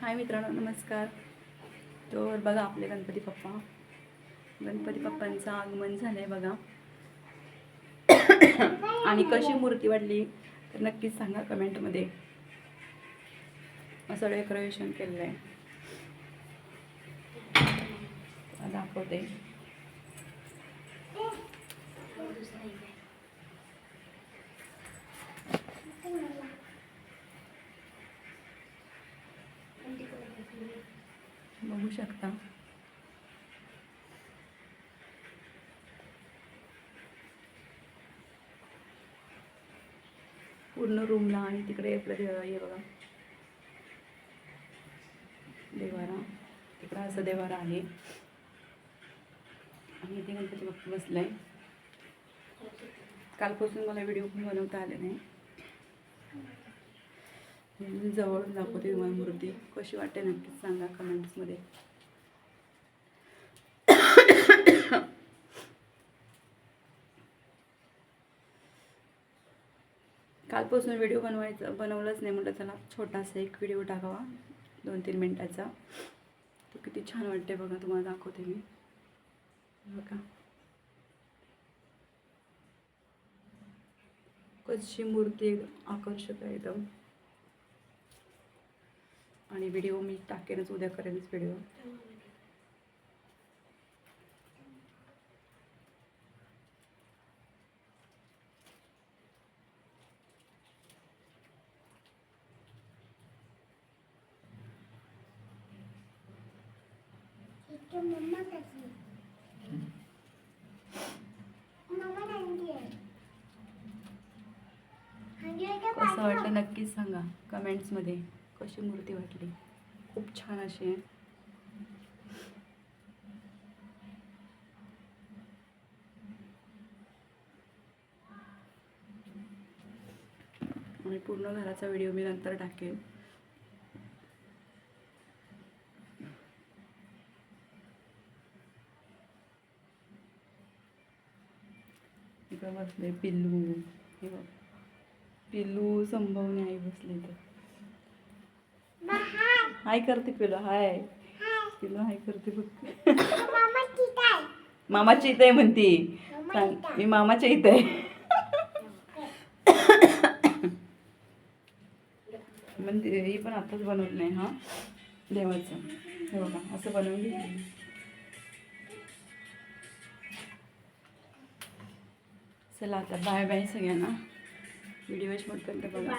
हाय मित्रांनो नमस्कार. तर बघा आपले गणपती पप्पा. गणपती पप्पांचं आगमन झालंय बघा. आणि कशी मूर्ती वाढली तर नक्कीच सांगा कमेंटमध्ये. असं डेकोरेशन केलेलं आहे दाखवते. बघू शकता. पूर्ण रूमला आणि तिकडे आपलं देव हे बघा. देवारा. तिकडं असं देवारा आहे. आणि इथे गणपती बाप्पा बसलाय. कालपासून मला व्हिडिओ पण बनवता आले नाही. मी जवळून दाखवते तुम्हाला मूर्ती. कशी वाटते नक्कीच सांगा कमेंट्समध्ये. कालपासून व्हिडिओ बनवायचा बनवलाच नाही म्हटलं चला छोटासा एक व्हिडिओ टाकावा दोन तीन मिनटाचा. तो किती छान वाटते बघा तुम्हाला दाखवते मी. बघा. कशी मूर्ती आकर्षक आहे एकदम. आणि व्हिडिओ मी टाकेनच उद्या करेनच व्हिडिओ कसं? वाटलं नक्कीच सांगा कमेंट्समध्ये कशी मूर्ती वाटली? खूप छान अशी आहे. आणि पूर्ण घराचा व्हिडिओ मी नंतर टाकेन. बसले पिल्लू. हे बघ. पिल्लू संभवने आई बसले तर. हाय करते पिल्लू हाय. पिल्लू हाय करते बघ. मामाच्या इथं आहे म्हणती. सांग. मी मामाच्या इथं आहे. म्हणजे ही पण आताच बनवलं नाही हा? देवाचं. हे बघा असं बनवून घेतलं चला आता बाय बाय सगळ्यांना. व्हिडिओ शूट करते बघा.